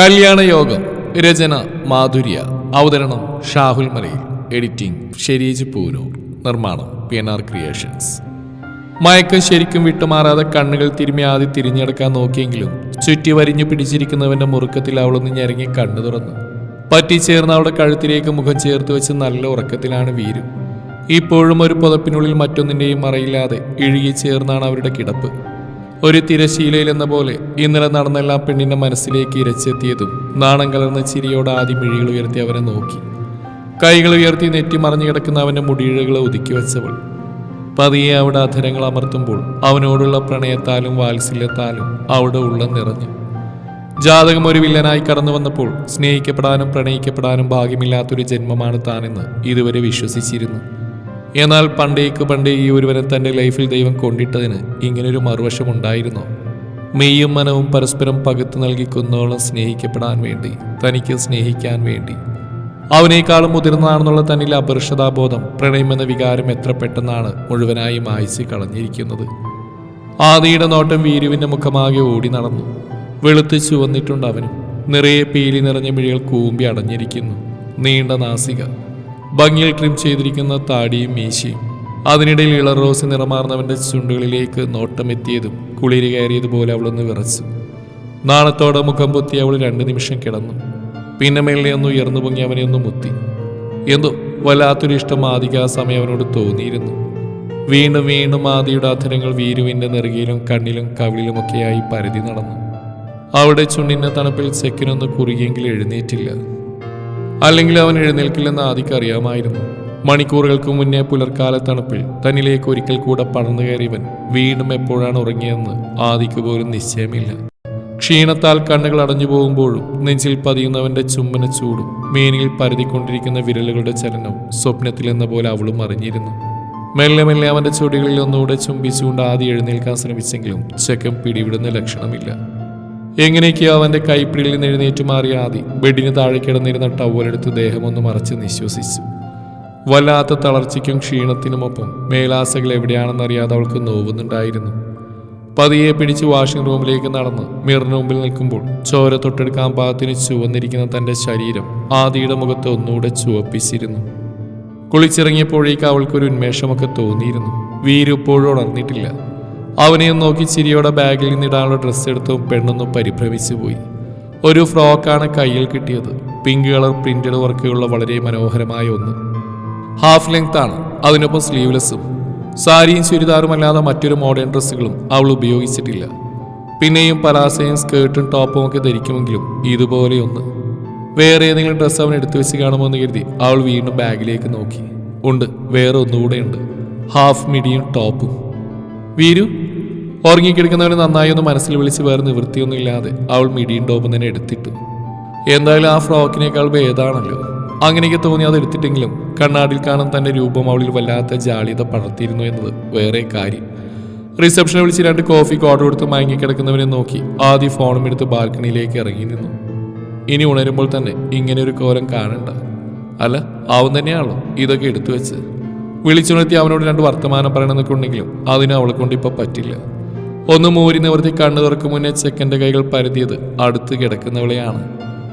കല്യാണ യോഗം രചന മാധുര്യ അവതരണം ഷാഹുൽ മലയിൽ എഡിറ്റിംഗ് ഷെരീജ് പൂനൂർ നിർമ്മാണം പി എൻ ആർ ക്രിയേഷൻസ് മയക്കം ശരിക്കും വിട്ടുമാറാതെ കണ്ണുകൾ തിരുമ്മി ആദ്യം തിരിഞ്ഞെടുക്കാൻ നോക്കിയെങ്കിലും ചുറ്റി വരിഞ്ഞു പിടിച്ചിരിക്കുന്നവന്റെ മുറുക്കത്തിൽ അവളൊന്ന് ഞെരങ്ങി കണ്ണു തുറന്നു. പറ്റിച്ചേർന്ന അവളുടെ കഴുത്തിലേക്ക് മുഖം ചേർത്ത് വെച്ച് നല്ല ഉറക്കത്തിലാണ് വീരു. ഇപ്പോഴും ഒരു പുതപ്പിനുള്ളിൽ മറ്റൊന്നിന്റെയും മറയില്ലാതെ ഇഴുകി ചേർന്നാണ് അവരുടെ കിടപ്പ്. ഒരു തിരശീലയിൽ എന്ന പോലെ ഇന്നലെ നടന്നെല്ലാം പെണ്ണിന്റെ മനസ്സിലേക്ക് ഇരച്ചെത്തിയതും നാണം കലർന്ന ചിരിയോട് ആദ്യം മിഴികൾ ഉയർത്തി അവനെ നോക്കി. കൈകൾ ഉയർത്തി നെറ്റി മറിഞ്ഞു കിടക്കുന്ന അവന്റെ മുടിയിഴകൾ ഒതുക്കി വെച്ചവൾ. പതിയെ അവിടെ അധരങ്ങൾ അമർത്തുമ്പോൾ അവനോടുള്ള പ്രണയത്താലും വാത്സല്യത്താലും അവിടെ ഉള്ളം നിറഞ്ഞു. ജാതകം ഒരു വില്ലനായി കടന്നു വന്നപ്പോൾ സ്നേഹിക്കപ്പെടാനും പ്രണയിക്കപ്പെടാനും ഭാഗ്യമില്ലാത്തൊരു ജന്മമാണ് താനെന്ന് ഇതുവരെ വിശ്വസിച്ചിരുന്നു. എന്നാൽ പണ്ടേക്ക് പണ്ടേ ഈ ഒരുവനെ തന്റെ ലൈഫിൽ ദൈവം കൊണ്ടിട്ടതിന് ഇങ്ങനൊരു മറുവശം ഉണ്ടായിരുന്നു മെയ്യും മനവും പരസ്പരം പകുത്തു നൽകി കുന്നോളം സ്നേഹിക്കപ്പെടാൻ വേണ്ടി തനിക്ക് സ്നേഹിക്കാൻ വേണ്ടി. അവനേക്കാളും മുതിർന്നതാണെന്നുള്ള തന്നിലെ അപരിഷതാബോധം പ്രണയമെന്ന വികാരം എത്ര പെട്ടെന്നാണ് മുഴുവനായി മായ്ച്ച് കളഞ്ഞിരിക്കുന്നത്. ആദിയുടെ നോട്ടം വീരുവിന്റെ മുഖമാകെ ഓടി നടന്നു. വെളുത്ത് ചുവന്നിട്ടുണ്ട് അവനും. നിറയെ പീലി നിറഞ്ഞ മിഴികൾ കൂമ്പി അടഞ്ഞിരിക്കുന്നു. നീണ്ട നാസിക. ഭംഗിയിൽ ട്രിം ചെയ്തിരിക്കുന്ന താടിയും മീശയും. അതിനിടയിൽ ഇളർ റോസ് നിറമാർന്നവന്റെ ചുണ്ടുകളിലേക്ക് നോട്ടമെത്തിയതും കുളിരി കയറിയതുപോലെ അവളൊന്ന് വിറച്ചു. നാണത്തോടെ മുഖം പൊത്തി അവൾ രണ്ടു നിമിഷം കിടന്നു. പിന്നെ മേളിലെ ഒന്ന് ഉയർന്നു പൊങ്ങി അവനെ ഒന്ന് മുത്തി. എന്തോ വല്ലാത്തൊരു ഇഷ്ടം ആദിക ആ സമയം അവനോട് തോന്നിയിരുന്നു. വീണ്ടും വീണ്ടും ആദിയുടെ അധരങ്ങൾ വീരുവിന്റെ നെറുകയിലും കണ്ണിലും കവിളിലുമൊക്കെയായി പരതി നടന്നു. അവിടെ ചുണ്ടിന്റെ തണുപ്പിൽ സെക്കിനൊന്ന് കുറുകിയെങ്കിൽ എഴുന്നേറ്റില്ല. അല്ലെങ്കിൽ അവൻ എഴുന്നേൽക്കില്ലെന്ന് ആദിക്ക് അറിയാമായിരുന്നു. മണിക്കൂറുകൾക്ക് മുന്നേ പുലർക്കാല തണുപ്പിൽ തന്നിലേക്ക് ഒരിക്കൽ കൂടെ പടർന്നു കയറിയവൻ വീണ്ടും എപ്പോഴാണ് ഉറങ്ങിയതെന്ന് ആദിക്ക് പോലും നിശ്ചയമില്ല. ക്ഷീണത്താൽ കണ്ണുകൾ അടഞ്ഞു പോകുമ്പോഴും നെഞ്ചിൽ പതിയുന്നവന്റെ ചുമ്മന ചൂടും മേനിയിൽ പരതിക്കൊണ്ടിരിക്കുന്ന വിരലുകളുടെ ചലനവും സ്വപ്നത്തിലെന്ന പോലെ അവളും അറിഞ്ഞിരുന്നു. മെല്ലെ മെല്ലെ അവന്റെ ചുടികളിൽ ഒന്നുകൂടെ ചുംബിച്ചുകൊണ്ട് ആദ്യം എഴുന്നേൽക്കാൻ ശ്രമിച്ചെങ്കിലും ചെക്കം പിടിവിടുന്ന ലക്ഷണമില്ല. എങ്ങനെയൊക്കെയോ അവന്റെ കൈപ്പിടിയിൽ നിന്ന് എഴുന്നേറ്റ് മാറിയ ആദി ബെഡിന് താഴെ കിടന്നിരുന്ന ടവലെടുത്ത് ദേഹമൊന്ന് മറച്ച് നിശ്വസിച്ചു. വല്ലാത്ത തളർച്ചയ്ക്കും ക്ഷീണത്തിനുമൊപ്പം മേലാസകൾ എവിടെയാണെന്നറിയാതെ അവൾക്ക് നോവുന്നുണ്ടായിരുന്നു. പതിയെ പിടിച്ച് വാഷിംഗ് റൂമിലേക്ക് നടന്ന് മിറിന് മുമ്പിൽ നിൽക്കുമ്പോൾ ചോര തൊട്ടെടുക്കാൻ പാകത്തിന് ചുവന്നിരിക്കുന്ന തന്റെ ശരീരം ആദിയുടെ മുഖത്ത് ഒന്നുകൂടെ ചുവപ്പിച്ചിരുന്നു. കുളിച്ചിറങ്ങിയപ്പോഴേക്ക് അവൾക്കൊരു ഉന്മേഷമൊക്കെ തോന്നിയിരുന്നു. വീരു ഇപ്പോഴും ഉണർന്നിട്ടില്ല. അവനെയും നോക്കി ചിരിയോടെ ബാഗിൽ നിന്നിടാനുള്ള ഡ്രസ്സ് എടുത്തു പെണ്ണൊന്നും പരിഭ്രമിച്ചു പോയി. ഒരു ഫ്രോക്കാണ് കയ്യിൽ കിട്ടിയത്. പിങ്ക് കളർ പ്രിന്റഡ് വർക്കുകളുള്ള വളരെ മനോഹരമായ ഒന്ന്. ഹാഫ് ലെങ്ത് ആണ്. അതിനൊപ്പം സ്ലീവ്ലെസ്സും. സാരിയും ചുരിദാറും അല്ലാതെ മറ്റൊരു മോഡേൺ ഡ്രസ്സുകളും അവൾ ഉപയോഗിച്ചിട്ടില്ല. പിന്നെയും പലാസയും സ്കേർട്ടും ടോപ്പും ഒക്കെ ധരിക്കുമെങ്കിലും ഇതുപോലെയൊന്ന് വേറെ ഏതെങ്കിലും ഡ്രസ്സ് അവൻ എടുത്തു വെച്ച് കാണുമെന്ന് കരുതി അവൾ വീണ്ടും ബാഗിലേക്ക് നോക്കി. ഉണ്ട്. വേറെ ഒന്നുകൂടെ ഉണ്ട്. ഹാഫ് മീഡിയം ടോപ്പും. വീരു ഉറങ്ങിക്കിടക്കുന്നവന് നന്നായി ഒന്ന് മനസ്സിൽ വിളിച്ച് വേറെ നിവൃത്തിയൊന്നുമില്ലാതെ അവൾ മിടിയും ടോപ്പും തന്നെ എടുത്തിട്ടു. എന്തായാലും ആ ഫ്രോക്കിനേക്കാൾ ഭേദാണല്ലോ. അങ്ങനെയൊക്കെ തോന്നി അത് എടുത്തിട്ടെങ്കിലും കണ്ണാടിൽ കാണാൻ തന്റെ രൂപം അവളിൽ വല്ലാത്ത ജാളിയത പടർത്തിയിരുന്നു എന്നത് വേറെ കാര്യം. റിസപ്ഷനെ വിളിച്ച് രണ്ട് കോഫി ഓർഡർ കൊടുത്ത് മയങ്ങിക്കിടക്കുന്നവനെ നോക്കി ആദ്യം ഫോണും എടുത്ത് ബാൽക്കണിയിലേക്ക് ഇറങ്ങി നിന്നു. ഇനി ഉണരുമ്പോൾ തന്നെ ഇങ്ങനെ ഒരു കോരം കാണണ്ട. അല്ല അവൻ തന്നെയാണല്ലോ ഇതൊക്കെ എടുത്തു വെച്ച് വിളിച്ചുണർത്തി അവനോട് രണ്ട് വർത്തമാനം പറയണമെന്നൊക്കെ ഉണ്ടെങ്കിലും അതിന് അവളെ കൊണ്ട് ഇപ്പൊ പറ്റില്ല. ഒന്ന് മൂരി നിവർത്തി കണ്ണു തുറക്കു മുന്നേ ചെക്കന്റെ കൈകൾ പരതിയത് അടുത്ത് കിടക്കുന്നവളെയാണ്.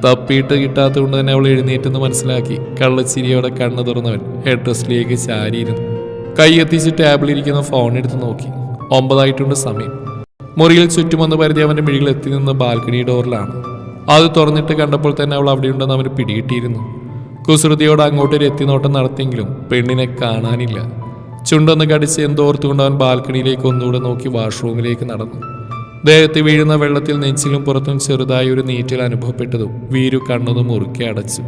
തപ്പിയിട്ട് കിട്ടാത്തതുകൊണ്ട് തന്നെ അവൾ എഴുന്നേറ്റെന്ന് മനസ്സിലാക്കി കള്ളച്ചിരിയോടെ കണ്ണു തുറന്നവൻ ഹെഡ് ഡ്രസ്സിലേക്ക് ചാരിയിരുന്നു. കൈ എത്തിച്ച് ടേബിളിരിക്കുന്ന ഫോൺ എടുത്ത് നോക്കി. ഒമ്പതായിട്ടുണ്ട് സമയം. മുറിയിൽ ചുറ്റുമൊന്ന് പരതി അവന്റെ മിഴികൾ എത്തി നിന്ന് ബാൽക്കണി ഡോറിലാണ്. അത് തുറന്നിട്ട് കണ്ടപ്പോൾ തന്നെ അവൾ അവിടെ ഉണ്ടെന്ന് അവന് പിടികിട്ടിയിരുന്നു. കുസൃതിയോട് അങ്ങോട്ടൊരു എത്തിനോട്ടം നടത്തിയെങ്കിലും പെണ്ണിനെ കാണാനില്ല. ചുണ്ടൊന്ന് കടിച്ച് എന്തോർത്തുകൊണ്ട് അവൻ ബാൽക്കണിയിലേക്ക് ഒന്നുകൂടെ നോക്കി വാഷ്റൂമിലേക്ക് നടന്നു. ദേഹത്ത് വീഴുന്ന വെള്ളത്തിൽ നെഞ്ചിലും പുറത്തും ചെറുതായി ഒരു നീറ്റൽ അനുഭവപ്പെട്ടതും വീരു കണ്ണതും മുറുക്കി അടച്ചു.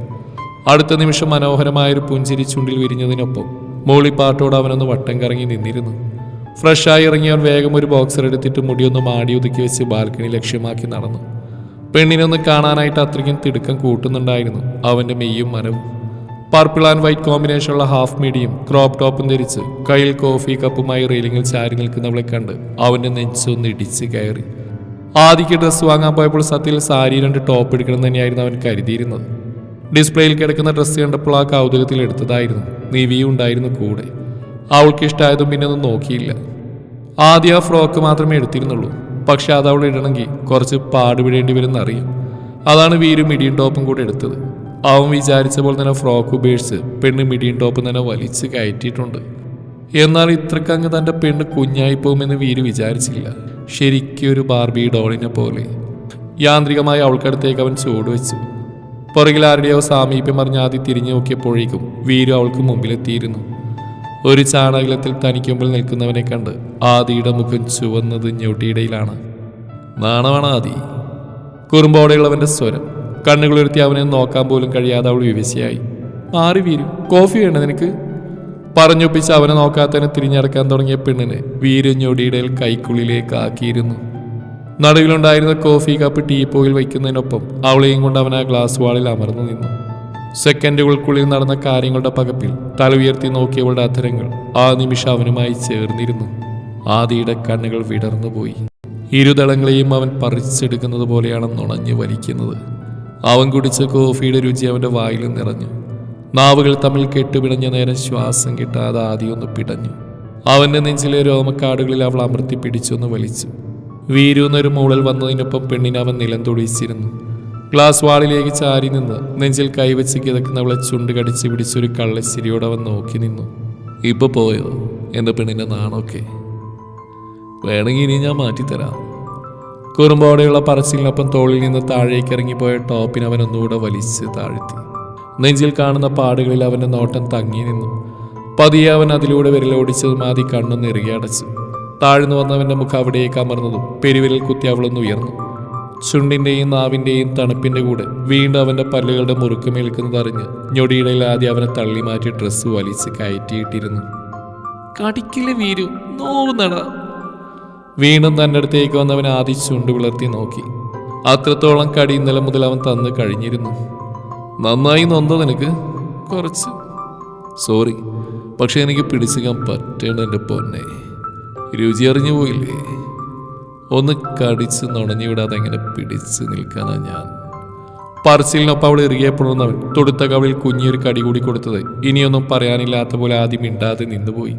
അടുത്ത നിമിഷം മനോഹരമായൊരു പുഞ്ചിരി ചുണ്ടിൽ വിരിഞ്ഞതിനൊപ്പം മോളിപ്പാട്ടോട് അവനൊന്ന് വട്ടം കറങ്ങി നിന്നിരുന്നു. ഫ്രഷായി ഇറങ്ങിയവൻ വേഗം ഒരു ബോക്സർ എടുത്തിട്ട് മുടിയൊന്ന് മാടി ഒതുക്കി വെച്ച് ബാൽക്കണി ലക്ഷ്യമാക്കി നടന്നു. പെണ്ണിനൊന്ന് കാണാനായിട്ട് അത്രയ്ക്കും തിടുക്കം കൂട്ടുന്നുണ്ടായിരുന്നു. അവന്റെ മെയ്യും മനവും. പർപ്പിൾ ആൻഡ് വൈറ്റ് കോമ്പിനേഷനുള്ള ഹാഫ് മീഡിയം ക്രോപ്പ് ടോപ്പും ധരിച്ച് കയ്യിൽ കോഫി കപ്പുമായി റെയിലിങ്ങിൽ ചാരി നിൽക്കുന്നവളെ കണ്ട് അവന്റെ നെഞ്ചൊന്ന് ഇടിച്ച് കയറി. ആദ്യക്ക് ഡ്രസ്സ് വാങ്ങാൻ പോയപ്പോൾ സത്യയിൽ സാരി രണ്ട് ടോപ്പ് എടുക്കണം തന്നെയായിരുന്നു അവൻ കരുതിയിരുന്നത്. ഡിസ്പ്ലേയിൽ കിടക്കുന്ന ഡ്രസ്സ് കണ്ടപ്പോൾ ആ കൗതുകത്തിൽ എടുത്തതായിരുന്നു. നിവിയും ഉണ്ടായിരുന്നു കൂടെ. അവൾക്ക് ഇഷ്ടമായതും പിന്നെ ഒന്നും നോക്കിയില്ല. ആദ്യം ആ ഫ്രോക്ക് മാത്രമേ എടുത്തിരുന്നുള്ളൂ. പക്ഷെ അത് അവൾ ഇടണമെങ്കിൽ കുറച്ച് പാടുപെടേണ്ടി വരുമെന്നറിയാം അതാണ് വീരും മിടിയും ടോപ്പും കൂടെ എടുത്തത്. അവൻ വിചാരിച്ച പോലെ തന്നെ ഫ്രോക്ക് ഉപേക്ഷിച്ച് പെണ്ണ് മിഡിയും ടോപ്പും തന്നെ വലിച്ച് കയറ്റിയിട്ടുണ്ട്. എന്നാൽ ഇത്രക്കങ്ങ് തന്റെ പെണ്ണ് കുഞ്ഞായി പോകുമെന്ന് വീര് വിചാരിച്ചില്ല. ശരിക്കും ഒരു ബാർബി ഡോളിനെ പോലെ. യാന്ത്രികമായി അവൾക്കടുത്തേക്ക് അവൻ ചൂടുവെച്ചു പുറകിൽ ആരുടെയോ സാമീപ്യം പറഞ്ഞ് തിരിഞ്ഞു നോക്കിയപ്പോഴേക്കും വീരു അവൾക്ക് മുമ്പിലെത്തിയിരുന്നു. ഒരു ചാണകലത്തിൽ തനിക്ക് മുമ്പിൽ നിൽക്കുന്നവനെ കണ്ട് ആദിയുടെ മുഖം ചുവന്നത് ഞൊട്ടിയിടയിലാണ് നാണമാണ് ആദി. കുറുമ്പോടെയുള്ളവന്റെ സ്വരം. കണ്ണുകളുയർത്തി അവനെ നോക്കാൻ പോലും കഴിയാതെ അവൾ വിവശയായി. മാറി വീരു. കോഫി വേണ്ട നിനക്ക്? പറഞ്ഞൊപ്പിച്ച് അവനെ നോക്കാത്തതിനെ തിരിഞ്ഞടക്കാൻ തുടങ്ങിയ പെണ്ണിന് വീരു ഞൊടിയിടയിൽ കൈക്കുള്ളിലേക്ക് ആക്കിയിരുന്നു. നടുവിലുണ്ടായിരുന്ന കോഫി കപ്പ് ടീപ്പോയിൽ വയ്ക്കുന്നതിനൊപ്പം അവളെയും കൊണ്ട് അവനാ ഗ്ലാസ് വാളിൽ അമർന്നു നിന്നു. സെക്കൻഡുകൾക്കുള്ളിൽ നടന്ന കാര്യങ്ങളുടെ പകപ്പിൽ തല ഉയർത്തി നോക്കിയവളുടെ അധരങ്ങൾ ആ നിമിഷം അവനുമായി ചേർന്നിരുന്നു. ആദിയുടെ കണ്ണുകൾ വിടർന്നുപോയി. ഇരുതളങ്ങളെയും അവൻ പറിച്ചെടുക്കുന്നത് പോലെയാണ് നുണഞ്ഞു വലിക്കുന്നത്. അവൻ കുടിച്ച കോഫിയുടെ രുചി അവന്റെ വായിൽ നിറഞ്ഞു. നാവുകൾ തമ്മിൽ കെട്ടുപിടഞ്ഞ നേരം ശ്വാസം കിട്ടാതെ ആദ്യം ഒന്ന് പിടഞ്ഞു. അവന്റെ നെഞ്ചിലെ രോമക്കാടുകളിൽ അവൾ അമർത്തി പിടിച്ചൊന്ന് വലിച്ചു. വീരൂന്നൊരു മൂളൽ വന്നതിനൊപ്പം പെണ്ണിനെ അവൻ നിലം തൊടിയിച്ചിരുന്നു ഗ്ലാസ് വാളിലേക്ക് ചാരി നിന്ന് നെഞ്ചിൽ കൈവച്ച് കിതക്കുന്നവളെ ചുണ്ട് കടിച്ച് പിടിച്ചൊരു കള്ളച്ചിരിയോട് അവൻ നോക്കി നിന്നു. ഇപ്പൊ പോയോ? എന്റെ പെണ്ണിന്റെ നാണൊക്കെ? വേണമെങ്കിൽ ഇനി ഞാൻ മാറ്റിത്തരാം. കുറുമ്പോടെയുള്ള പറച്ചിലിനൊപ്പം തോളിൽ നിന്ന് താഴേക്ക് ഇറങ്ങിപ്പോയ ടോപ്പിന് അവൻ ഒന്നുകൂടെ വലിച്ച് താഴ്ത്തി. നെഞ്ചിൽ കാണുന്ന പാടുകളിൽ അവന്റെ നോട്ടം തങ്ങി നിന്നു. പതിയെ അവൻ അതിലൂടെ വിരലോടിച്ചതും ആദ്യ കണ്ണു അടച്ചു. താഴ്ന്നു വന്നവന്റെ മുഖം അവിടേക്ക് അമർന്നതും പെരുവിരൽ കുത്തി അവളൊന്ന് ഉയർന്നു. ചുണ്ടിന്റെയും നാവിന്റെയും തണുപ്പിന്റെ കൂടെ വീണ്ടും അവന്റെ പല്ലുകളുടെ മുറുക്കമേൽക്കുന്നത് അറിഞ്ഞ് ഞൊടിയിടയിൽ ആദ്യം അവനെ തള്ളി മാറ്റി ഡ്രസ്സ് വലിച്ച് കയറ്റിയിട്ടിരുന്നു. കടിക്കില്ല വീരു നോവുന്നട. വീണ്ടും തന്റെ അടുത്തേക്ക് വന്നവൻ ആദ്യ ചുണ്ട് വിളർത്തി നോക്കി. അത്രത്തോളം കടി ഇന്നലെ മുതൽ അവൻ തന്ന് കഴിഞ്ഞിരുന്നു. നന്നായി നൊന്തോ നിനക്ക്? കുറച്ച്. സോറി പക്ഷെ എനിക്ക് പിടിച്ചിക്കാൻ പറ്റേണ്ട എന്റെ പൊന്നെ. രുചി അറിഞ്ഞു പോയില്ലേ? ഒന്ന് കടിച്ച് നുണഞ്ഞു വിടാതെ എങ്ങനെ പിടിച്ച് നിൽക്കാനാ ഞാൻ? പറച്ചിലിനൊപ്പം അവൾ ഇറുകിയപ്പോഴൊന്നവൻ തൊടുത്ത കവിളിൽ കുഞ്ഞൊരു കടി കൂടി കൊടുത്തത് ഇനിയൊന്നും പറയാനില്ലാത്ത പോലെ ആദ്യം മിണ്ടാതെ നിന്നുപോയി.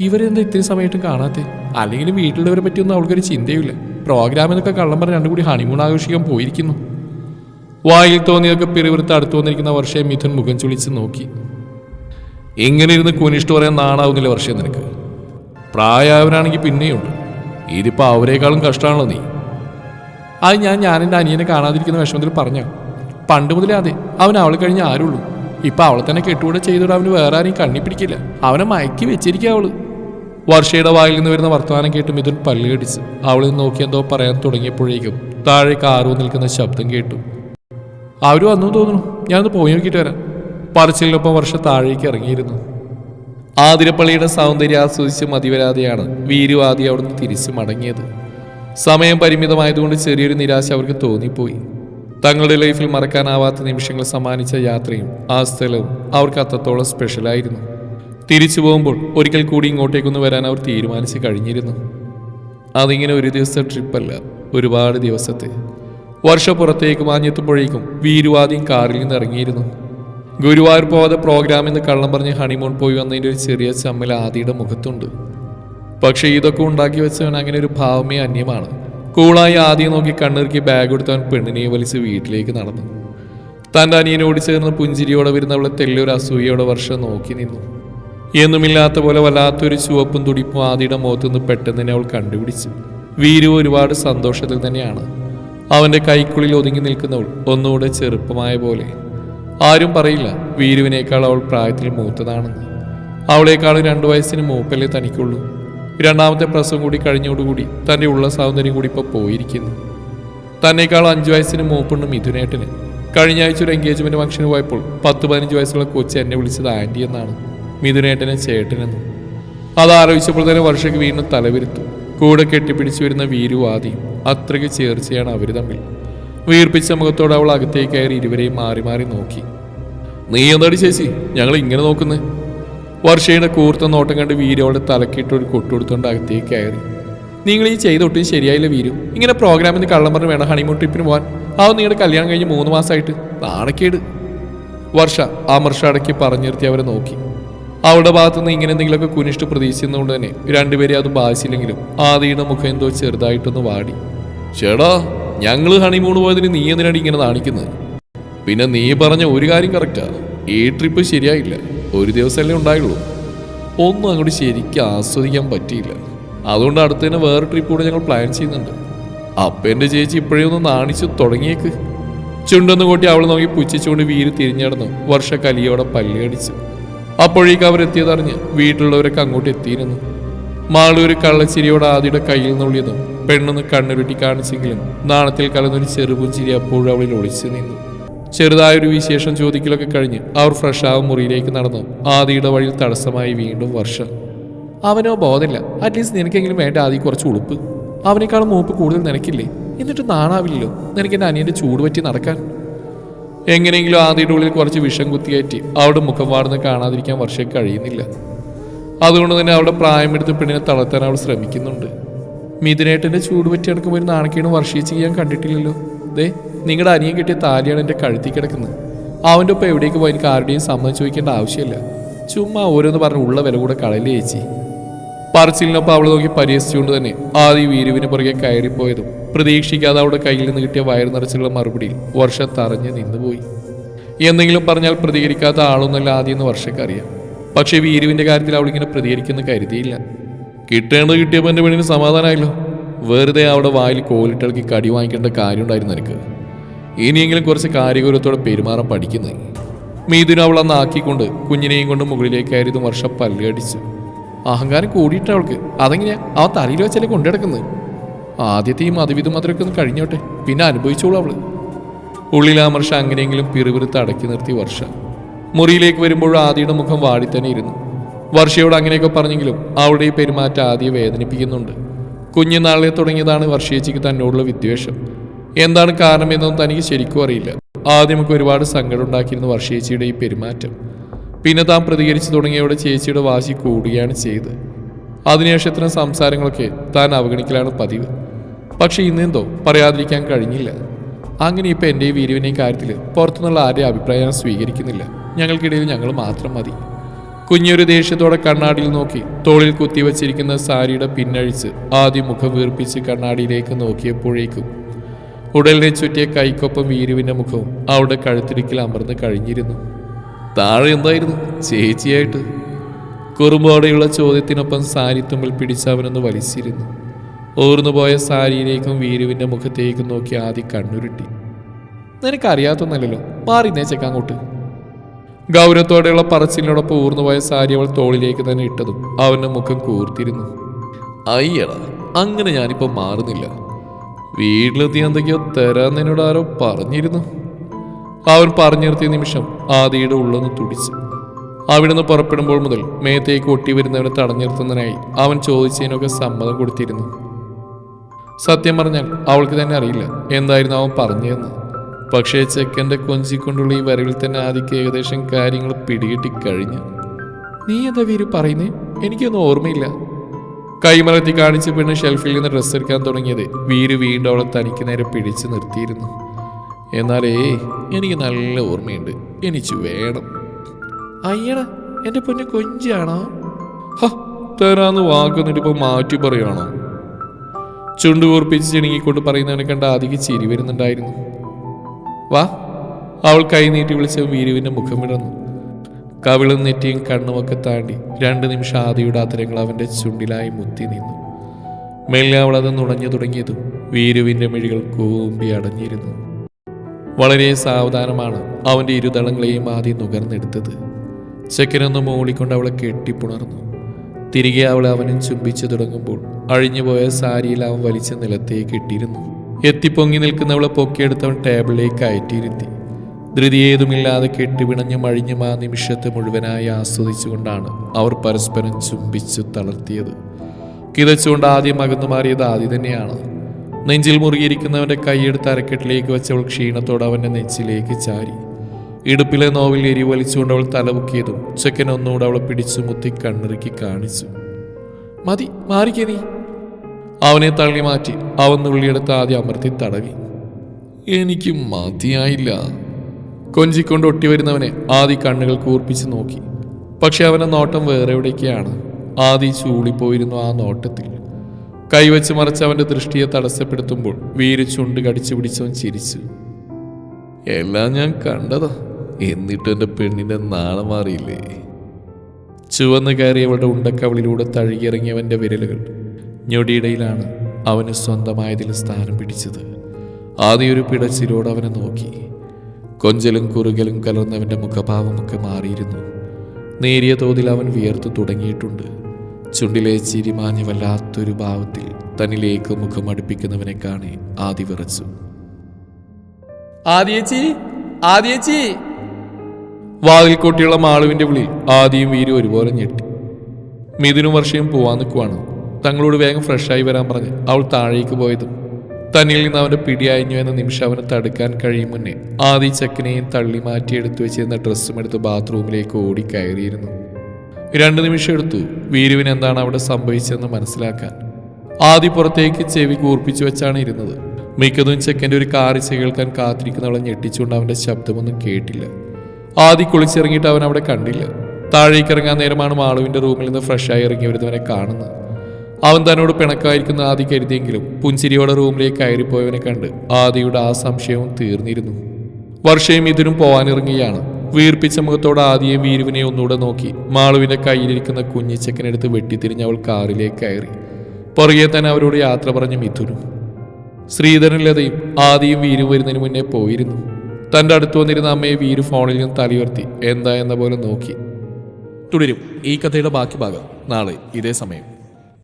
ഇവരെന്താ ഇത്രയും സമയത്തും കാണാത്തേ? അല്ലെങ്കിലും വീട്ടിലുള്ളവരെ പറ്റിയൊന്നും അവൾക്കൊരു ചിന്തയില്ല പ്രോഗ്രാമിനൊക്കെ കള്ളം പറഞ്ഞ് രണ്ടും കൂടി ഹണിമൂൺ ആഘോഷിക്കാൻ പോയിരിക്കുന്നു. വായിൽ തോന്നിയൊക്കെ പിറിവിറുത്ത് അടുത്തു വന്നിരിക്കുന്ന വർഷയെ മിഥുൻ മുഖം ചുളിച്ച് നോക്കി. ഇങ്ങനെ ഇരുന്ന് കുനിഷ്ട് പറയാൻ നാണാവുന്നില്ല വർഷം നിനക്ക്. പ്രായമായവരാണെങ്കിൽ പിന്നെയുണ്ട് ഇതിപ്പോൾ അവരെക്കാളും കഷ്ടമാണല്ലോ നീ. അത് ഞാൻ ഞാൻ എന്റെ അനിയനെ കാണാതിരിക്കുന്ന വിഷമത്തിൽ പറഞ്ഞു. പണ്ട് മുതലേ അതെ അവൻ അവളെ കഴിഞ്ഞ് ആരുള്ളൂ. ഇപ്പം അവളെ തന്നെ കെട്ടുകൂടെ ചെയ്തിട്ട് അവന് വേറെ ആരെയും കണ്ണി പിടിക്കില്ല. അവനെ മയക്കി വെച്ചിരിക്കുക അവൾ. വർഷയുടെ വായിൽ നിന്ന് വരുന്ന വർത്തമാനം കേട്ട് മിഥുൻ പല്ലുകടിച്ച് അവളിൽ നോക്കി എന്തോ പറയാൻ തുടങ്ങിയപ്പോഴേക്കും താഴെ കാറു നിൽക്കുന്ന ശബ്ദം കേട്ടു. അവർ വന്നു തോന്നുന്നു. ഞാനൊന്ന് പോയി നോക്കിയിട്ട് വരാം. പറച്ചിലിനൊപ്പം വർഷ താഴേക്ക് ഇറങ്ങിയിരുന്നു. ആതിരപ്പള്ളിയുടെ സൗന്ദര്യം ആസ്വദിച്ച് മതിവരാതെയാണ് വീരുവാദി അവിടുന്ന് തിരിച്ചു മടങ്ങിയത്. സമയം പരിമിതമായതുകൊണ്ട് ചെറിയൊരു നിരാശ അവർക്ക് തോന്നിപ്പോയി. തങ്ങളുടെ ലൈഫിൽ മറക്കാനാവാത്ത നിമിഷങ്ങൾ സമ്മാനിച്ച യാത്രയും ആ സ്ഥലവും അവർക്ക് അത്രത്തോളം സ്പെഷ്യലായിരുന്നു തിരിച്ചു പോകുമ്പോൾ ഒരിക്കൽ കൂടി ഇങ്ങോട്ടേക്കൊന്ന് വരാൻ അവർ തീരുമാനിച്ച് കഴിഞ്ഞിരുന്നു. അതിങ്ങനെ ഒരു ദിവസത്തെ ട്രിപ്പല്ല ഒരുപാട് ദിവസത്തെ. വർഷം പുറത്തേക്ക് മാഞ്ഞെത്തുമ്പോഴേക്കും വീരുവാദിയും കാറിൽ നിന്ന് ഇറങ്ങിയിരുന്നു ഗുരുവായൂർ പോവാതെ പ്രോഗ്രാം എന്ന് കള്ളം പറഞ്ഞ് ഹണിമൂൺ പോയി വന്നതിന്റെ ഒരു ചെറിയ ചമ്മൽ ആദിയുടെ മുഖത്തുണ്ട്. പക്ഷേ ഇതൊക്കെ ഉണ്ടാക്കി വെച്ചവൻ അങ്ങനെ ഒരു ഭാവമേ അന്യമാണ്. കൂളായി ആദ്യം നോക്കി കണ്ണിറുക്കി ബാഗ് എടുത്തവൻ പെണ്ണിനെ വലിച്ച് വീട്ടിലേക്ക് നടന്നു. തന്റെ അനിയനോട് ചേർന്ന് പുഞ്ചിരിയോടെ വരുന്നവളെ തെല്ലൊരു അസൂയയോടെ വർഷം നോക്കി നിന്നു. എന്നുമില്ലാത്ത പോലെ വല്ലാത്തൊരു ചുവപ്പും തുടിപ്പും ആദിയുടെ മുഖത്തു നിന്ന് പെട്ടെന്ന് തന്നെ അവൾ കണ്ടുപിടിച്ചു. വീരു ഒരുപാട് സന്തോഷത്തിൽ തന്നെയാണ്. അവന്റെ കൈക്കുള്ളിൽ ഒതുങ്ങി നിൽക്കുന്നവൾ ഒന്നുകൂടെ ചെറുപ്പമായ പോലെ. ആരും പറയില്ല വീരുവിനേക്കാൾ അവൾ പ്രായത്തിൽ മൂത്തതാണെന്ന്. അവളേക്കാളും രണ്ടു വയസ്സിന് മൂപ്പല്ലേ തനിക്കുള്ളൂ. രണ്ടാമത്തെ പ്രസവം കൂടി കഴിഞ്ഞോടുകൂടി തന്റെ ഉള്ള സൗന്ദര്യം കൂടി ഇപ്പോൾ പോയിരിക്കുന്നു. തന്നേക്കാൾ അഞ്ചു വയസ്സിന് മൂപ്പുണ്ട് മിഥുനേട്ടന്. കഴിഞ്ഞ ആഴ്ച ഒരു എൻഗേജ്മെന്റ് ഫംഗ്ഷന് പോയപ്പോൾ പത്ത് പതിനഞ്ച് വയസ്സുള്ള കൊച്ചി എന്നെ വിളിച്ചത് ആന്റി എന്നാണ്. മിഥുനേട്ടനെ ചേട്ടനെന്നും അത് ആലോചിച്ചപ്പോൾ തന്നെ വർഷയ്ക്ക് വീണ്ടും തലവിരുത്തു. കൂടെ കെട്ടിപ്പിടിച്ചു വരുന്ന വീരുവാദിയും അത്രയ്ക്ക് ചേർച്ചയാണ് അവർ തമ്മിൽ. വീർപ്പിച്ച മുഖത്തോടെ അവൾ അകത്തേക്ക് കയറി ഇരുവരെയും മാറി മാറി നോക്കി. നീ എന്താടി ചേച്ചി? ഞങ്ങൾ ഇങ്ങനെ നോക്കുന്നേ? വർഷയുടെ കൂർത്ത നോട്ടം കണ്ട് വീരു അവളുടെ തലക്കിട്ട് ഒരു കൊട്ടുകൊടുത്തോണ്ട് അകത്തേക്ക് കയറി. നിങ്ങൾ ഈ ചെയ്തൊട്ടും ശരിയായില്ല വീരു. ഇങ്ങനെ പ്രോഗ്രാമിൽ നിന്ന് കള്ളം പറഞ്ഞ് വേണം ഹണിമൂൺ ട്രിപ്പിന് പോകാൻ അത് നിങ്ങളുടെ കല്യാണം കഴിഞ്ഞ് മൂന്ന് മാസമായിട്ട്. നാണക്കേട്. വർഷ അമർഷ അടക്കി പറഞ്ഞു നിർത്തി അവരെ നോക്കി. അവളുടെ ഭാഗത്തുനിന്ന് ഇങ്ങനെ എന്തെങ്കിലുമൊക്കെ കുനിഷ്ട് പ്രതീക്ഷിക്കുന്നതുകൊണ്ട് തന്നെ രണ്ടുപേരെ അത് ബാധിച്ചില്ലെങ്കിലും ആദിയുടെ മുഖം എന്തോ ചെറുതായിട്ടൊന്ന് വാടി. ചേടാ ഞങ്ങൾ ഹണിമൂൺ പോയതിന് നീ എന്തിനാണ് ഇങ്ങനെ നാണിക്കുന്നത്? പിന്നെ നീ പറഞ്ഞ ഒരു കാര്യം കറക്റ്റാ ഈ ട്രിപ്പ് ശരിയായില്ല. ഒരു ദിവസമല്ലേ ഉണ്ടായുള്ളൂ. ഒന്നും അങ്ങോട്ട് ശരിക്കും ആസ്വദിക്കാൻ പറ്റിയില്ല. അതുകൊണ്ട് അടുത്ത് തന്നെ വേറെ ട്രിപ്പ് കൂടെ ഞങ്ങൾ പ്ലാൻ ചെയ്യുന്നുണ്ട്. അപ്പന്റെ ചേച്ചി ഇപ്പോഴേ ഒന്ന് നാണിച്ച് തുടങ്ങിയേക്ക്. ചുണ്ടൊന്ന് കൂട്ടി അവൾ നോക്കി പുച്ഛിച്ചുകൊണ്ട് വീര് തിരിഞ്ഞടന്നു വർഷ കലിയോടെ പല്ലുകടിച്ചു അപ്പോഴേക്ക് അവരെത്തിയതറിഞ്ഞ് വീട്ടിലുള്ളവരൊക്കെ അങ്ങോട്ട് എത്തിയിരുന്നു. മാളൂര് കള്ളച്ചിരിയോടെ ആദിയുടെ കയ്യിൽ നിന്നുള്ളിയതും പെണ്ണൊന്ന് കണ്ണുരുട്ടി കാണിച്ചെങ്കിലും നാണത്തിൽ കലർന്നൊരു ചെറുപുഞ്ചിരി അപ്പോഴും അവളിൽ ഒളിച്ചു നിന്നു. ചെറുതായൊരു വിശേഷം ചോദിക്കലൊക്കെ കഴിഞ്ഞ് അവർ ഫ്രഷ് ആവും മുറിയിലേക്ക് നടന്നു. ആദിയുടെ വഴിയിൽ തടസ്സമായി വീണ്ടും വർഷം. അവനോ ബോധമില്ല. അറ്റ്ലീസ്റ്റ് നിനക്കെങ്കിലും വേണ്ട ആദി കുറച്ച് ഉളുപ്പ്. അവനേക്കാളും മൂപ്പ് കൂടുതൽ നിനക്കില്ലേ? എന്നിട്ട് നാണാവില്ലല്ലോ. നിനക്ക് എന്റെ അനിയന്റെ ചൂട് പറ്റി നടക്കാൻ. എങ്ങനെയെങ്കിലും ആദ്യയുടെ ഉള്ളിൽ കുറച്ച് വിഷം കുത്തിയേറ്റി അവിടെ മുഖം വാടുന്ന കാണാതിരിക്കാൻ വർഷം കഴിയുന്നില്ല. അതുകൊണ്ട് തന്നെ അവിടെ പ്രായമെടുത്ത് പെണ്ണിനെ തളർത്താൻ അവൾ ശ്രമിക്കുന്നുണ്ട്. മിഥുനേട്ടന്റെ ചൂട് പറ്റി അടക്കം ഒരു നാണക്കേട് വർഷിച്ച് ഞാൻ കണ്ടിട്ടില്ലല്ലോ. ദേ നിങ്ങളുടെ അനിയൻ കിട്ടിയ താലിയാണ് എന്റെ കഴുത്തി കിടക്കുന്നത്. അവന്റെ ഒപ്പം എവിടേക്ക് പോയി എനിക്ക് ആരുടെയും സമ്മതം ചോദിക്കേണ്ട ആവശ്യമില്ല. ചുമ്മാ ഓരോന്ന് പറഞ്ഞ് ഉള്ള വില കൂടെ കളയില്ലേ ചേച്ചി. പറച്ചിലിനൊപ്പം അവൾ നോക്കി പരിഹസിച്ചുകൊണ്ട് തന്നെ ആദ്യം വീരുവിന് പുറകെ കയറിപ്പോയതും പ്രതീക്ഷിക്കാതെ അവിടെ കയ്യിൽ നിന്ന് കിട്ടിയ വയറ് നിറച്ചുള്ള മറുപടിയിൽ വർഷ തറഞ്ഞ് നിന്നുപോയി. എന്തെങ്കിലും പറഞ്ഞാൽ പ്രതികരിക്കാത്ത ആളൊന്നല്ല ആദ്യം എന്ന് വർഷക്കറിയാം. പക്ഷേ വീരുവിന്റെ കാര്യത്തിൽ അവളിങ്ങനെ പ്രതികരിക്കുന്ന കരുതിയില്ല. കിട്ടേണ്ടത് കിട്ടിയപ്പോൾ എന്റെ പെണ്ണിന് സമാധാനമായല്ലോ. വെറുതെ അവിടെ വായിൽ കോലിട്ടിളക്കി കടി വാങ്ങിക്കേണ്ട കാര്യമുണ്ടായിരുന്നു എനിക്ക് ഇനിയെങ്കിലും കുറച്ച് കാര്യഗൗരവത്തോടെ പെരുമാറാൻ പഠിക്കുന്നത് മീതുന അവൾ അന്ന് ആക്കിക്കൊണ്ട് കുഞ്ഞിനെയും കൊണ്ട് മുകളിലേക്ക് ആയിരുന്നു വർഷം പല്ലുകടിച്ചു അഹങ്കാരം കൂടിയിട്ട് അവൾക്ക്. അതെങ്ങനെയാ? അവൻ തലയിൽ വെച്ചല്ലേ ആദ്യത്തെയും അതിവിധം മധുരമൊക്കെ ഒന്ന് കഴിഞ്ഞോട്ടെ. പിന്നെ അനുഭവിച്ചോളൂ അവൾ. ഉള്ളിലാമർഷ അങ്ങനെയെങ്കിലും പിറുപിറുത്ത് അടക്കി നിർത്തി വർഷ. മുറിയിലേക്ക് വരുമ്പോൾ ആദിയുടെ മുഖം വാടി തന്നെ ഇരുന്നു. വർഷയോട് അങ്ങനെയൊക്കെ പറഞ്ഞെങ്കിലും അവളുടെ ഈ പെരുമാറ്റം ആദ്യം വേദനിപ്പിക്കുന്നുണ്ട്. കുഞ്ഞുനാളിലെ തുടങ്ങിയതാണ് വർഷയച്ചിക്ക് തന്നോടുള്ള വിദ്വേഷം. എന്താണ് കാരണമെന്നൊന്നും തനിക്ക് ശരിക്കും അറിയില്ല. ആദ്യമൊക്കെ ഒരുപാട് സങ്കടം ഉണ്ടാക്കിയിരുന്നു വർഷേച്ചിയുടെ ഈ പെരുമാറ്റം. പിന്നെ താൻ പ്രതികരിച്ചു തുടങ്ങിയവിടെ ചേച്ചിയുടെ വാശി കൂടുകയാണ് ചെയ്ത് അതിനുശേഷം ഇത്തരം സംസാരങ്ങളൊക്കെ താൻ അവഗണിക്കലാണ് പതിവ്. പക്ഷെ ഇന്നെന്തോ പറയാതിരിക്കാൻ കഴിഞ്ഞില്ല. അങ്ങനെ ഇപ്പം എന്റെ ഈ വീരുവിനെയും കാര്യത്തിൽ പുറത്തുനിന്നുള്ള ആരുടെ അഭിപ്രായം സ്വീകരിക്കുന്നില്ല. ഞങ്ങൾക്കിടയിൽ ഞങ്ങൾ മാത്രം മതി. കുഞ്ഞൊരു ദേഷ്യത്തോടെ കണ്ണാടിയിൽ നോക്കി തോളിൽ കുത്തിവച്ചിരിക്കുന്ന സാരിയുടെ പിന്നഴിച്ച് ആദ്യം മുഖം വീർപ്പിച്ച് കണ്ണാടിയിലേക്ക് നോക്കിയപ്പോഴേക്കും ഉടലിനെ ചുറ്റിയ കൈക്കൊപ്പം വീരുവിന്റെ മുഖവും അവളുടെ കഴുത്തിടുക്കിൽ അമർന്ന് കഴിഞ്ഞിരുന്നു. താഴെ എന്തായിരുന്നു? ചേച്ചിയായിട്ട്. കുറുമ്പോടെയുള്ള ചോദ്യത്തിനൊപ്പം സാരി തുമ്പിൽ പിടിച്ച് അവനൊന്ന് വലിച്ചിരുന്നു. ഓർന്നുപോയ സാരിയിലേക്കും വീരുവിന്റെ മുഖത്തേക്കും നോക്കി ആദ്യം കണ്ണുരുട്ടി. നിനക്കറിയാത്തൊന്നല്ലോ മാറി നേച്ചേക്ക് അങ്ങോട്ട്. ഗൗരവത്തോടെയുള്ള പറച്ചിലിനോടൊപ്പം ഊർന്നുപോയ സാരി അവൾ തോളിലേക്ക് തന്നെ ഇട്ടതും അവന്റെ മുഖം കൂർത്തിരുന്നു. അയ്യട അങ്ങനെ ഞാനിപ്പോ മാറുന്നില്ല. വീട്ടിലെത്തി എന്തൊക്കെയോ തരാൻ നിന്നോട് ആരോ പറഞ്ഞിരുന്നു. അവൻ പറഞ്ഞു നിർത്തിയ നിമിഷം ആദിയുടെ ഉള്ളൊന്ന് തുടിച്ചു. അവിടുന്ന് പുറപ്പെടുമ്പോൾ മുതൽ മേത്തേക്ക് ഒട്ടി വരുന്നവനെ തടഞ്ഞു നിർത്തുന്നതിനായി അവൻ ചോദിച്ചതിനൊക്കെ സമ്മതം കൊടുത്തിരുന്നു. സത്യം പറഞ്ഞാൽ അവൾക്ക് തന്നെ അറിയില്ല എന്തായിരുന്നു അവൻ പറഞ്ഞതെന്ന്. പക്ഷേ ചെക്കന്റെ കൊഞ്ചിക്കൊണ്ടുള്ള ഈ വരവിൽ തന്നെ ആദിക്ക് ഏകദേശം കാര്യങ്ങൾ പിടികിട്ടി കഴിഞ്ഞു. നീ എന്താ വീര് പറയുന്നേ? എനിക്കൊന്നും ഓർമ്മയില്ല. കൈമലത്തി കാണിച്ച് പെണ്ണ് ഷെൽഫിൽ നിന്ന് ഡ്രസ്സ് എടുക്കാൻ തുടങ്ങിയത് വീര് വീണ്ടും അവളെ തനിക്ക് നേരെ പിടിച്ചു നിർത്തിയിരുന്നു. എന്നാലേ എനിക്ക് നല്ല ഓർമ്മയുണ്ട്. എനിക്ക് വേണം. അയ്യട എന്റെ പൊന്നെ കൊഞ്ചാണോ? തരാന്ന് വാക്കുന്നിട്ടിപ്പോൾ മാറ്റി പറയുവാണോ? ചുണ്ടു കൂർപ്പിച്ച് ചിണുങ്ങിക്കൊണ്ട് പറയുന്നവനെ കണ്ട ആദിക്ക് ചിരി വരുന്നുണ്ടായിരുന്നു. വാ. അവൾ കൈ നീട്ടി വിളിച്ച വീരുവിന്റെ മുഖം വിടർന്നു. കവിളും നെറ്റിയും കണ്ണുമൊക്കെ താണ്ടി രണ്ട് നിമിഷം ആദിയുടെ അത്തരങ്ങൾ അവന്റെ ചുണ്ടിലായി മുത്തി നിന്നു. മെല്ലെ അവൾ അത് നുണഞ്ഞു തുടങ്ങിയതും വീരുവിന്റെ മിഴികൾ കൂമ്പി അടഞ്ഞിരുന്നു. വളരെ സാവധാനമാണ് അവന്റെ ഇരുതളങ്ങളെയും ആദ്യം നുകർന്നെടുത്തത്. ചെക്കനൊന്ന് മൂളിക്കൊണ്ട് അവളെ കെട്ടിപ്പുണർന്നു. തിരികെ അവൾ അവനും ചുംബിച്ചു തുടങ്ങുമ്പോൾ അഴിഞ്ഞുപോയ സാരിയിൽ അവൻ വലിച്ച നിലത്തേക്ക് ഇട്ടിരുന്നു എത്തിപ്പൊങ്ങി നിൽക്കുന്നവളെ പൊക്കിയെടുത്തവൻ ടേബിളിലേക്ക് കയറ്റിയിരുത്തി ധൃതിയേതുമില്ലാതെ കെട്ടിപിണഞ്ഞും അഴിഞ്ഞും ആ നിമിഷത്തെ മുഴുവനായി ആസ്വദിച്ചുകൊണ്ടാണ് അവർ പരസ്പരം ചുംബിച്ചു തളർത്തിയത്. കിതച്ചുകൊണ്ട് ആദ്യം അകന്നു മാറിയത് ആദ്യം തന്നെയാണ്. നെഞ്ചിൽ മുറുകിയിരിക്കുന്നവന്റെ കൈയെടുത്ത് അരക്കെട്ടിലേക്ക് വെച്ചവൾ ക്ഷീണത്തോടെ അവന്റെ നെഞ്ചിലേക്ക് ചാരി. ഇടുപ്പിലെ നോവിൽ എരി വലിച്ചുകൊണ്ട് അവൾ തലമുക്കിയതും ചെക്കൻ ഒന്നുകൂടെ അവളെ പിടിച്ചു മുത്തി കണ്ണിറുക്കി കാണിച്ചു. മതി മാറിക്കേ നീ. അവനെ തള്ളി മാറ്റി അവൻ ഉള്ളിയെടുത്ത് ആദ്യം അമർത്തി തടവി. എനിക്ക് മതിയായില്ല. കൊഞ്ചിക്കൊണ്ട് ഒട്ടി വരുന്നവനെ ആദി കണ്ണുകൾ കൂർപ്പിച്ച് നോക്കി. പക്ഷെ അവന്റെ നോട്ടം വേറെ എവിടേക്കാണ്? ആദി ചൂളിപ്പോയിരുന്നു ആ നോട്ടത്തിൽ. കൈവച്ച് മറച്ച് അവന്റെ ദൃഷ്ടിയെ തടസ്സപ്പെടുത്തുമ്പോൾ വീര് ചുണ്ട് കടിച്ചു പിടിച്ചവൻ ചിരിച്ചു. എല്ലാം ഞാൻ കണ്ടതാ. എന്നിട്ട് എന്റെ പെണ്ണിന്റെ നാളെ മാറിയില്ലേ? ചുവന്ന് കയറിയവളുടെ ഉണ്ടക്കവളിലൂടെ തഴുകിയിറങ്ങിയവന്റെ വിരലുകൾ ഞൊടിയിടയിലാണ് അവന് സ്വന്തമായതിൽ സ്ഥാനം പിടിച്ചത്. ആദ്യ ഒരു പിടച്ചിലോട് അവനെ നോക്കി. കൊഞ്ചലും കുറുകലും കലർന്നവന്റെ മുഖഭാവമൊക്കെ മാറിയിരുന്നു. നേരിയ തോതിൽ അവൻ വിയർത്തു തുടങ്ങിയിട്ടുണ്ട്. ചുണ്ടിലെ ചിരിമാഞ്ഞ വല്ലാത്തൊരു ഭാവത്തിൽ തന്നിലേക്ക് മുഖം അടുപ്പിക്കുന്നവനെ കാണെ ആദി വിറച്ചു. ആദിയേച്ചി ആദിയേച്ചി വാതിൽ മാളുവിന്റെ വിളി ആദിയും വീരും ഒരുപോലെ ഞെട്ടി. മിഥുനും വർഷയും പോവാൻ നിൽക്കുവാണ് തങ്ങളോട് വേഗം ഫ്രഷായി വരാൻ പറഞ്ഞ് അവൾ താഴേക്ക് പോയതും. തന്നിൽ നിന്ന് അവന്റെ പിടിയായിഞ്ഞു എന്ന നിമിഷം അവനെ തടുക്കാൻ കഴിയും മുന്നേ ആദി ചെക്കനെയും തള്ളി മാറ്റി എടുത്തു വെച്ചിരുന്ന ഡ്രസ്സും എടുത്ത് ബാത്റൂമിലേക്ക് ഓടി കയറിയിരുന്നു രണ്ടു നിമിഷം എടുത്തു വീരുവിന് എന്താണ് അവിടെ സംഭവിച്ചതെന്ന് മനസ്സിലാക്കാൻ. ആദി പുറത്തേക്ക് ചെവി കൂർപ്പിച്ചു വെച്ചാണ് ഇരുന്നത്. മിക്കതും ചെക്കന്റെ ഒരു കാറിച്ച കേൾക്കാൻ കാത്തിരിക്കുന്നവളെ ഞെട്ടിച്ചുകൊണ്ട് അവന്റെ ശബ്ദമൊന്നും കേട്ടില്ല. ആദി കുളിച്ചിറങ്ങിയിട്ട് അവൻ അവിടെ കണ്ടില്ല. താഴേക്ക് ഇറങ്ങാൻ നേരമാണ് മാളുവിന്റെ റൂമിൽ നിന്ന് ഫ്രഷായി ഇറങ്ങി വരുന്നവനെ കാണുന്നത്. അവൻ തന്നോട് പിണക്കായിരിക്കുന്ന ആദി കരുതിയെങ്കിലും പുഞ്ചിരിയോടെ റൂമിലേക്ക് കയറിപ്പോയവനെ കണ്ട് ആദിയുടെ ആ സംശയവും തീർന്നിരുന്നു. വർഷയും ഇതിനും പോവാനിറങ്ങുകയാണ്. വീർപ്പിച്ച മുഖത്തോടെ ആദിയെയും വീരുവിനെയും ഒന്നുകൂടെ നോക്കി മാളുവിന്റെ കയ്യിലിരിക്കുന്ന കുഞ്ഞിച്ചക്കനെടുത്ത് വെട്ടിത്തിരിഞ്ഞ് അവൾ കാറിലേക്ക് കയറി. പുറകെ തന്നെ അവരോട് യാത്ര പറഞ്ഞ് മിഥുനും. ശ്രീധരൻ ലതയും ആദിയും വീരു വരുന്നതിന് മുന്നേ പോയിരുന്നു. തന്റെ അടുത്ത് വന്നിരുന്ന അമ്മയെ വീരു ഫോണിൽ നിന്ന് തലയുയർത്തി എന്താ എന്ന പോലെ നോക്കി. തുടരും. ഈ കഥയുടെ ബാക്കി ഭാഗം നാളെ ഇതേ സമയം.